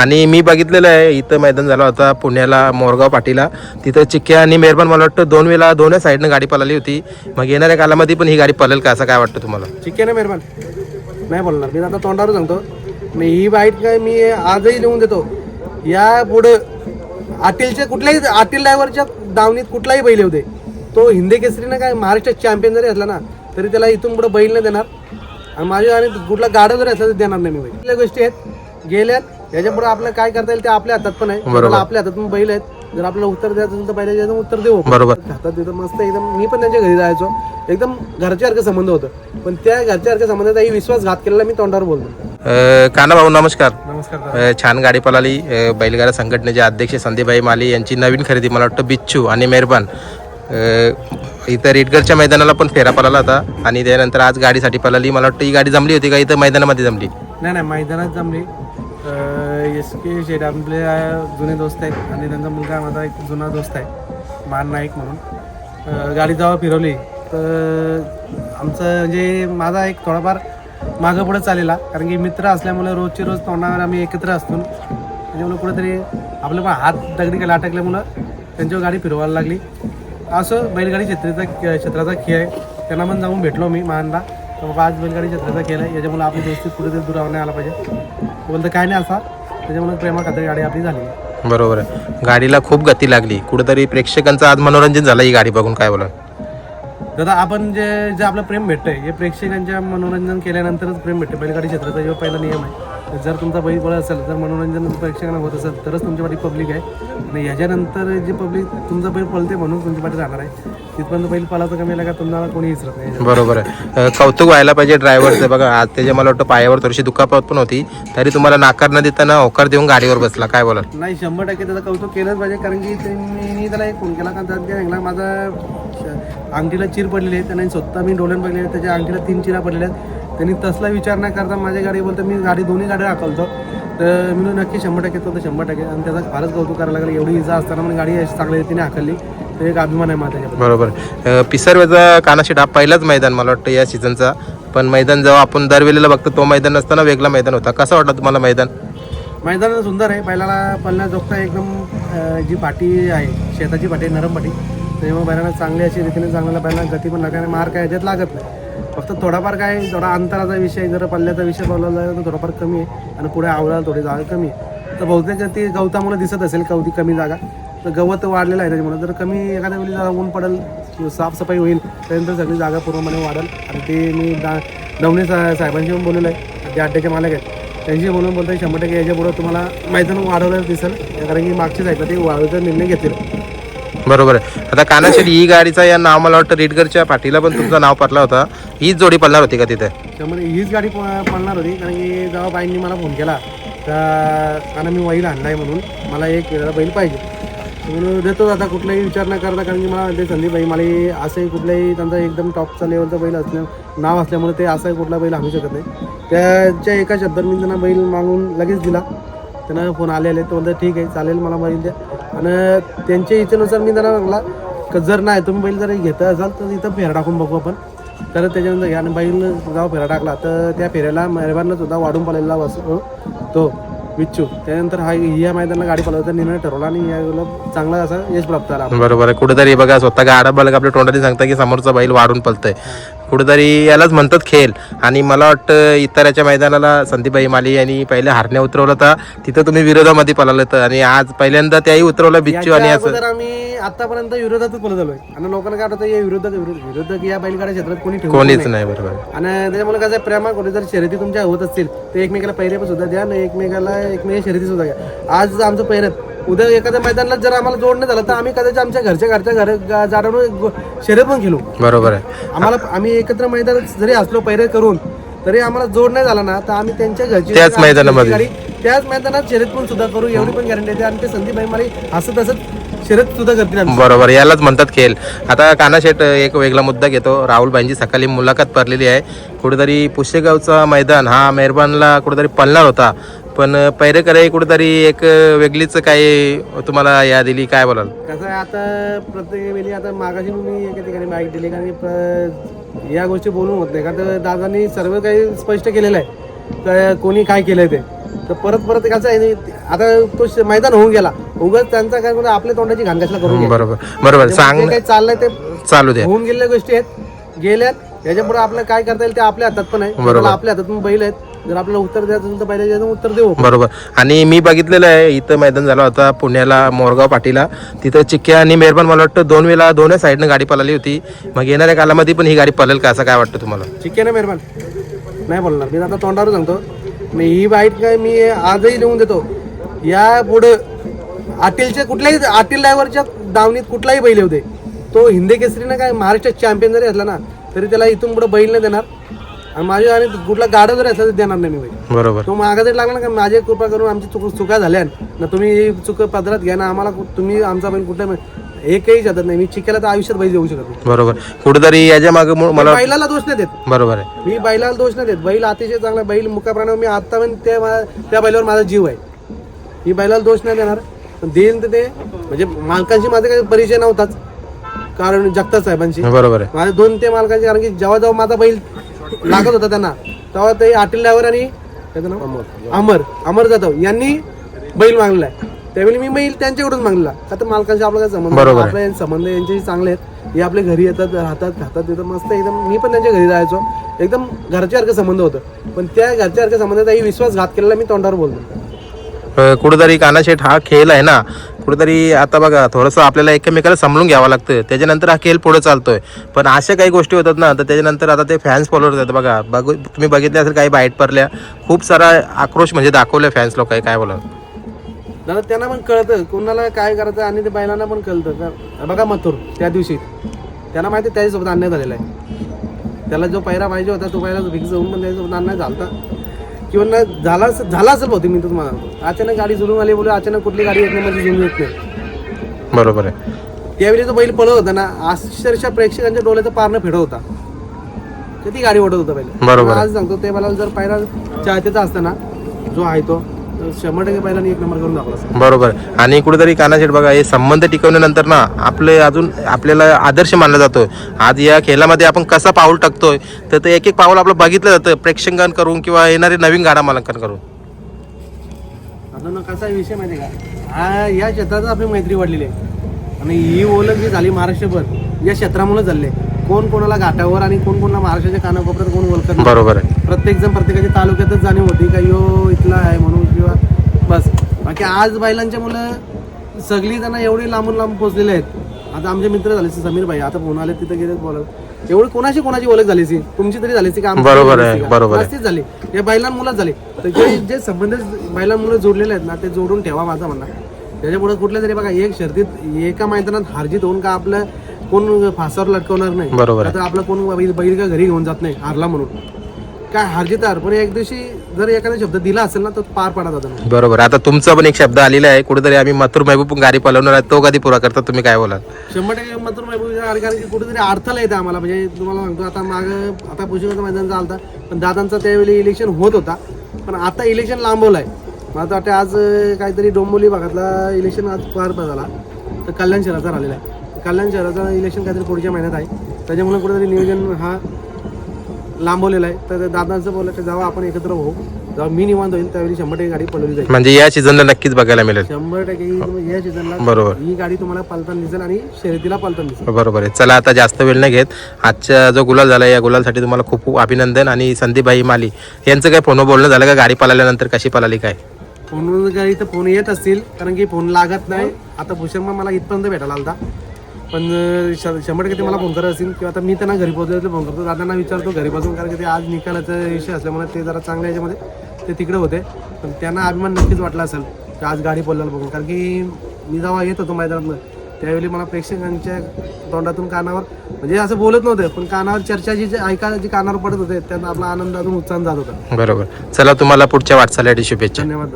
आणि मी बघितलेलं आहे इथं मैदान झाला होता पुण्याला मोरगाव पाटीला. तिथं चिक्क्या आणि मेहरबान मला वाटतं दोन वेळा दोन साईडनं गाडी पळाली होती. मग येणाऱ्या कालामध्ये पण ही गाडी पळेल का असं काय वाटतं तुम्हाला? चिक्के ना मेहरबान? नाही बोलणार. मी आता तोंडावर सांगतो. मी ही बाईट काय मी आजही लिहून देतो. या पुढं आटीलच्या कुठल्याही आटील ड्रायव्हरच्या दावणीत कुठलाही बैल होते तो हिंदी केसरीनं काय महाराष्ट्रात चॅम्पियन जरी असला ना तरी त्याला इथून पुढे बैल नाही देणार. आणि माझ्या आणि कुठला गाडा जरी असला तरी देणार नाही मी बैल. कुठल्या गोष्टी आहेत? गेल्यात याच्यापुढे आपल्याला काय करता येईल ते आपल्या हातात पण आहे. आपल्याला आपल्या हातात पण बैल आहेत. जर आपल्याला उत्तर द्यायचं असेल तर पहिले द्यायचं उत्तर देऊ. बरोबर. हातात तिथं मस्त एकदम मी पण त्यांच्या घरी जायचो. एकदम घरच्यासारखं संबंध होतं. पण त्या घरच्यासारख्या संबंधाचाही विश्वासघात केलेला मी तोंडावर बोलतो. अं, काना भाऊ नमस्कार नमस्कार छान गाडी पळाली. अं, बैलगाडा संघटनेचे अध्यक्ष संदीपभाई माली यांची नवीन खरेदी मला वाटतं बिच्छू आणि मेहरबान. इथं रेडगरच्या मैदानाला पण फेरा पळाला होता आणि त्यानंतर आज गाडीसाठी पळाली. मला वाटतं ही गाडी जमली होती का? इथं मैदानामध्ये जमली. नाही नाही मैदानात जमली. एस के शेट आपले जुने दोस्त आहेत आणि त्यांचा मुलगा माझा एक जुना दोस्त आहे मान नाईक म्हणून. गाडी जेव्हा फिरवली. तर आमचं म्हणजे माझा एक थोडाफार मागं पुढं चालेला कारण की मित्र असल्यामुळे रोजची रोज तोंडावर आम्ही एकत्र असतो. म्हणजे त्याच्यामुळे कुठेतरी आपलं पण हात दगडी केला अटकल्यामुळं त्यांच्यावर गाडी फिरवायला लागली. असं बैलगाडी क्षेत्राचा क्षेत्राचा खेळ आहे. त्यांना पण जाऊन भेटलो मी महानला तर बाबा आज बैलगाडी क्षेत्राचा खेळ आहे. याच्यामुळे आपली दोस्ती कुठेतरी दुरावा नाही आला पाहिजे. बोलतं काय नाही असा. त्याच्यामुळे प्रेमा खात्री गाडी आपली झाली. बरोबर आहे. गाडीला खूप गती लागली. कुठेतरी प्रेक्षकांचं आज मनोरंजन झालं ही गाडी बघून. काय बोला दादा आपण जे जे आपलं प्रेम भेटतंय हे प्रेक्षकांच्या मनोरंजन केल्यानंतरच प्रेम भेटते बैलगाडी क्षेत्राचा जो पहिला नियम आहे जर तुमचा बैल बळ असेल जर मनोरंजन प्रेक्षकांना होत असेल तरच तुमच्या पाठी पब्लिक आहे. आणि ह्याच्यानंतर जे पब्लिक तुमचा बैल पळते म्हणून तुमच्या पाठी राहणार आहे. तिथपर्यंत बैल पळाचं कमी का? तुम्हाला कोणी विसरत नाही. बरोबर आहे. कौतुक व्हायला पाहिजे ड्रायव्हरचं बघा आज त्याच्या मला वाटतं पायावर थोडीशी दुखापत पण होती तरी तुम्हाला नाकार न देताना होकार देऊन गाडीवर बसला. काय बोला नाही शंभर टक्के त्याचं कौतुक केलंच पाहिजे कारण की मी त्याला एक फोन केला कारण त्यात माझा अंगठीला चीर पडलेली आहे त्याने स्वतः मी डोळ्यात बघले त्याच्या अंगठीला तीन चिरा पडलेल्या आहेत. त्यांनी तसला विचार न करता माझी गाडी बोलतो मी गाडी दोन्ही गाड्या हाकलतो. तर मी नक्की शंभर टक्के तो शंभर टक्के. आणि त्याचा फारच कौतुक करायला लागलं एवढी इजा असताना पण गाडी अशी चांगल्या रीतीने हाकलली. तर एक अभिमान आहे माझा त्याच्याबद्दल बरोबर पिसरवेचा कानाशीट हा पहिलाच मैदान मला वाटतं या सीझनचा पण मैदान जेव्हा आपण दरवेळेला बघतो तो मैदान नसताना वेगळा मैदान होता. कसं वाटलं तुम्हाला मैदान? मैदान सुंदर आहे. बैलाला पळण्याजोगता एकदम अं, जी पाटी आहे शेताची पाटी आहे, नरम पाटी. त्यामुळे बैलांना चांगली अशी रीतीने चांगला बैलांना गती पण लागत मार काय याच्यात लागत नाही. फक्त थोडाफार काय थोडा अंतराचा विषय जर पल्ल्याचा विषय बोलवला तर थोडाफार कमी आहे. आणि पुढे आवळाला थोडी जागा कमी आहे. तर बहुतेक ती गवतामुळे दिसत असेल कवती कमी जागा. तर गवत वाढलेलं आहे त्याच्यामुळे. जर कमी एखाद्या वेळी जरा ऊन पडेल साफसफाई होईल त्यानंतर सगळी जागा पूर्णपणे वाढेल. आणि ते मी दा दवणे सा साहेबांशी पण बोललेलं आहे. ते अड्ड्याचे मालक आहेत. त्यांशी बोलून बोलतो शंभर टक्के याच्यापुढं तुम्हाला मैदान वाढवलं दिसेल. कारण की मागच्या साईडला ते वाढवायचा निर्णय घेतील. बरोबर आहे. आता कानाशेट ही गाडीचा या नाव मला वाटतं रेडगरच्या पाठीला पण तुमचं नाव पडला होता. हीच जोडी पडणार होती का तिथे? त्यामुळे हीच गाडी प- पळणार होती कारण की जेव्हा बाईंनी मला फोन केला तर कारण मी बैल आणलाय म्हणून मला एक वेळेला बैल पाहिजे. म्हणून देतो आता कुठलाही विचार न करता कारण की मला ते संदीप भाई मला असंही कुठलाही त्यांचा एकदम टॉपचा लेवलचा बैल असल्या नाव असल्यामुळे ते असा कुठला बैल आणू शकत नाही. त्याच्या एका शब्दात मी त्यांना बैल मागून लगेच दिला. त्यांना फोन आले आले तर म्हणतात ठीक आहे चालेल मला बैल द्या. आणि त्यांच्या इच्छेनुसार मी त्यांना म्हटला का जर नाही तुम्ही बैल जर घेता असाल तर इथं फेरा टाकून बघू आपण. तर त्याच्यानंतर घ्या आणि बैल जाऊ फेरा टाकला. तर त्या फेऱ्याला मेहरबानला सुद्धा वाढून पडलेला बस तो विच्छू त्यानंतर हा या मैदानाला गाडी पळवायचा निर्णय ठरवला आणि याला चांगला असा यश प्राप्त झाला. बरोबर आहे. कुठेतरी बघा स्वतः गाडा बलक आपल्या तोंडाने सांगता की समोरचा बैल वाढून पलतंय कुठेतरी यालाच म्हणतात खेळ आणि मला वाटतं इतराच्या मैदानाला संदीपबाई माली यांनी पहिले हारण्या उतरवलं होता. तिथं तुम्ही विरोधामध्ये पळालं तर आणि आज पहिल्यांदा त्याही उतरवलं बिच्चू आणि असं. आम्ही आतापर्यंत विरोधातच आलोय. आणि लोकांना काय वाटतं या विरोधक विरोध- विरोधक या बैलगाड्या क्षेत्रात कोणी कोणीच नाही. बरोबर. आणि त्याच्यामुळे कसं आहे, प्रेमा कुठे जर शर्यती तुमच्या होत असतील तर एकमेकाला पहिरे पण सुद्धा द्या आणि एकमेकाला एकमेका शर्यती सुद्धा घ्या. आज आमचं पहिरत उद्या एखाद्या मैदानाला जर आम्हाला जोडणं झालं तर आम्ही कदाचित आमच्या घरच्या घरच्या घर गो- शर्यत पण खेळू. बरोबर आहे. आम्हाला आम्ही एकत्र मैदानात जरी असलो पहिरे करून तरी आम्हाला जोड नाही झाला ना तर आम्ही त्यांच्या घरची त्याच मैदानामध्ये. गाडी त्याच मैदानात शर्यत पण सुद्धा करू एवढी पण गॅरंटी देते. आणि ते संदीप भाई मला असं तसंच शर्यत सुद्धा करतील आमची. बरोबर यालाच म्हणतात खेळ. आता कानाशेट एक वेगळा मुद्दा घेतो. राहुल भाईंची सकाळी मुलाखत पडलेली आहे. कुठेतरी पुशेगावचा मैदान हा मेहरबानला कुठेतरी पळणार होता. पण पैरेकडे कुठेतरी एक वेगळीच काही तुम्हाला या दिली काय बोलाल? कसं आहे आता प्रत्येक वेळी आता मागाशी मी एका ठिकाणी बाईक दिली कारण की प्र- या गोष्टी बोलून होत नाही. का तर दादांनी सर्व काही स्पष्ट केलेलं आहे का कोणी काय केलंय ते. तर परत परत कसं आहे आता तो श- मैदान होऊन गेला. उगाच त्यांचा काय म्हणजे आपल्या तोंडाची घाण कशाला करून? बरोबर बरोबर. जे सांग काही चाललंय ते चालू द्या. होऊन गेलेल्या गोष्टी आहेत. गेल्यात याच्यापुढे आपल्याला काय करता येईल ते आपल्या हातात पण आहे. आपल्या हातात बैल आहेत. जर आपल्याला उत्तर द्यायचं असेल तर पहिल्या याचं उत्तर देऊ बरोबर. आणि मी बघितलेलं आहे इथं मैदान झाला होता पुण्याला मोरगाव पाटीला. तिथं चिक्क्या आणि मेहरबान मला वाटतं दोन वेळा दोन्ही साईडनं गाडी पळाली होती. मग येणाऱ्या कालामध्ये पण ही गाडी पळेल का असं काय वाटतं तुम्हाला? आहे ना मेहरबान नाही बोलणार. मी आता तोंडावर सांगतो. मी ही बाईट काय मी आजही लिहून देतो. या पुढं आटीलच्या कुठल्याही आटील ड्रायव्हरच्या दावणीत कुठलाही बैल होते तो हिंदी केसरीनं काय महाराष्ट्र चॅम्पियन जरी असला ना तरी त्याला इथून पुढे बैल नाही देणार. आणि माझ्या आणि कुठला गाडा जरी असला तरी देणार नाही मी बरोबर. तो मागा जरी लागला ना का माझी कृपा करून आमची चुक चुका झाल्या ना तुम्ही ही चुक पदरात घ्या ना आम्हाला कु- तुम्ही आमचा बैल कुठल्या एकही शकत नाही. मी चिकेला तर आयुष्यात बैल देऊ शकत नाही. बरोबर. कुठेतरी याच्या मागे मला बैलाला दोष नाही देत. बरोबर आहे. मी बैलाला दोष नाही देत. बैल अतिशय चांगला बैल मुका प्राण्यावर मी आता पण त्या मा- त्या बैलावर माझा जीव आहे. मी बैलाला दोष नाही देणार. पण देईन तर ते. म्हणजे मालकांशी माझा काही परिचय नव्हताच. कारण जगताच साहेबांशी. बरोबर आहे. माझे दोन ते मालकांचे कारण की जेव्हा जेव्हा माझा बैल लागत होता त्यांना. तेव्हा ते आटील ड्रायव्हर आणि त्याचं नाव? अमर. अमर. जाधव यांनी बैल मागलेला आहे. त्यावेळी मी बैल त्यांच्याकडून मागलेला. का तर मालकांशी आपला काय संबंध. आपले संबंध यांच्याशी चांगले आहेत. हे आपले घरी येतात राहतात खातात तिथं मस्त एकदम मी पण त्यांच्या घरी राहायचो एकदम घरच्यासारखं संबंध होतं. पण त्या घरच्यासारख्या संबंधाचाही विश्वासघात केलेला मी तोंडावर बोलतो. कुठेतरी कानाशेठ हा खेळ आहे ना कुठेतरी आता बघा थोडंसं आपल्याला एकमेकाला समजून घ्यावं लागतं. त्याच्यानंतर हा खेळ पुढे चालतोय. पण अशा काही गोष्टी होतात ना तर त्याच्यानंतर आता ते फॅन्स फॉलोअर होतात बघा बघू तुम्ही बघितले असेल काही बाईट पडल्या. खूप सारा आक्रोश म्हणजे दाखवले फॅन्स लोक काय बोला दादा त्यांना पण कळतं. कोणाला काय करायचं आणि ते बैलांना पण कळतं. बघा मथुर त्या दिवशी. त्यांना माहिती आहे त्याच्यासोबत अन्याय झालेला आहे. त्याला जो पैरा पाहिजे होता तो पहिला फिक्स होऊन पण त्याच्यासोबत अन्याय होता किंवा न झाला असेल- झाला असेल बहुतेक मी तुम्हाला सांगतो. अचानक गाडी जुळून आली बोलू अचानक कुठली गाडी येत नाही म्हणजे जुळून येत नाही बरोबर आहे त्यावेळी जो बैल पळत होता ना अक्षरशः प्रेक्षकांच्या डोळ्याचं पारणं फेडत होता किती गाडी ओढत होता पहिले बरोबर. आज सांगतो ते मला जर पहिला चाहतेचा असताना जो आहे तो शंभर टक्के पहिला एक नंबर करून दाखवला. बरोबर. आणि कुठेतरी कानाशेठ बघा हे संबंध टिकवल्यानंतर ना आपले अजून आपल्याला आदर्श मानला जातोय. आज या खेळामध्ये आपण कसा पाऊल टाकतोय तर ते एक एक पाऊल आपलं बघितलं जातं. प्रेक्षकांकडून किंवा येणारे नवीन गाडा मालकांकडून आता ना कसा विषय माहिती का? हा या क्षेत्रात आपली मैत्री वाढलेली आहे. आणि ही ओळख जी झाली महाराष्ट्रभर या क्षेत्रामुळे झाली. कोण कोणाला घाटावर आणि कोण कोणाला महाराष्ट्राच्या कानाकोपऱ्यात कोण ओळखत. बरोबर आहे. प्रत्येक जण प्रत्येकाच्या तालुक्यातच जाणीव होती का यो इथला आहे म्हणून. किंवा बस. बाकी आज बैलांच्या मुलं सगळी जण एवढी लांबून लांब पोहोचलेले आहेत. आता आमचे मित्र झाले समीर भाई. आता फोन आले तिथे गेले बोलत. एवढी कोणाशी कोणाची ओळख झाली सी तुमची तरी झाली सी का? बरोबर झाली आहे? बरोबर झाली. हे बैलां मुलाच झाली. तर जे जे संबंध बैलांमुळे जोडलेले आहेत ना ते जोडून ठेवा माझा म्हणणं. त्याच्यापुढे कुठल्या तरी बघा एक शर्तीत एका मैदानात हारजीत होऊन का आपलं कोण फासावर लटकवणार नाही? बरोबर आपलं कोण बैल बैल का घरी घेऊन जात नाही? हारला म्हणून. काय हारजीत हार पण एक दिवशी जर एखादा शब्द दिला असेल ना तर पार पडा जातो बरोबर. आता तुमचा पण एक शब्द आलेला आहे. कुठेतरी आम्ही मथुर महबूब गाडी पळवणार आहे तो कधी पुरा करता? तुम्ही काय बोलाल? शंभर टक्के मात्र महबूबच्या कारण की कुठेतरी अडथळा येतं आम्हाला. म्हणजे तुम्हाला सांगतो आता माग आता पुशिकाचं मैदान चालतं पण दादांचा त्यावेळी इलेक्शन होत होता. पण आता इलेक्शन लांबवलं आहे मला तर वाटतं आज काहीतरी डोंबोली भागातला इलेक्शन आज पार झाला तर कल्याण शहराचा राहिलेला आहे. कल्याण शहराचा इलेक्शन काहीतरी पुढच्या महिन्यात आहे. त्याच्यामुळे कुठेतरी नियोजन हा लांबवलेला आहे. तर दादांचं बोललं की जेव्हा आपण एकत्र होऊ. जेव्हा मी निवांत होईल त्यावेळी शंभर टक्के गाडी पळवली जाईल. म्हणजे या सीझनला नक्कीच बघायला मिळेल. शंभर टक्के ही तुम्ही या सीझनला बरोबर. ही गाडी तुम्हाला पलताना दिसेल आणि शर्यतीला पलताना दिसेल. बरोबर आहे. चला आता जास्त वेळ नाही घेत. आजचा जो गुलाल झाला या गुलालसाठी तुम्हाला खूप खूप अभिनंदन आणि संदीपभाई माली यांचं काय फोन बोलणं झालं का? गाडी पळाल्यानंतर कशी पळाली काय? फोन काही तर फोन येत असतील कारण की फोन लागत नाही. आता भूषण मला इथपर्यंत भेटायला आलता. पण शंभर टक्के ते मला फोन करत असतील किंवा आता मी त्यांना घरी पोहोचले फोन करतो. दादांना विचारतो घरी बसून कारण की ते आज निकालाचा विषय असल्यामुळे ते जरा चांगल्या याच्यामध्ये ते तिकडे होते. पण त्यांना अभिमान नक्कीच वाटला असेल की आज गाडी पडल्याला बघून. कारण की मी जेव्हा येत होतो मैदानातनं त्यावेळी मला प्रेक्षकांच्या तोंडातून कानावर म्हणजे असं बोलत नव्हते पण कानावर चर्चा जी ऐकायला जी कानावर पडत होते त्यांना आपला आनंद अजून उत्साह जात होता. बरोबर. चला तुम्हाला पुढच्या वाटचालीसाठी शुभेच्छा. धन्यवाद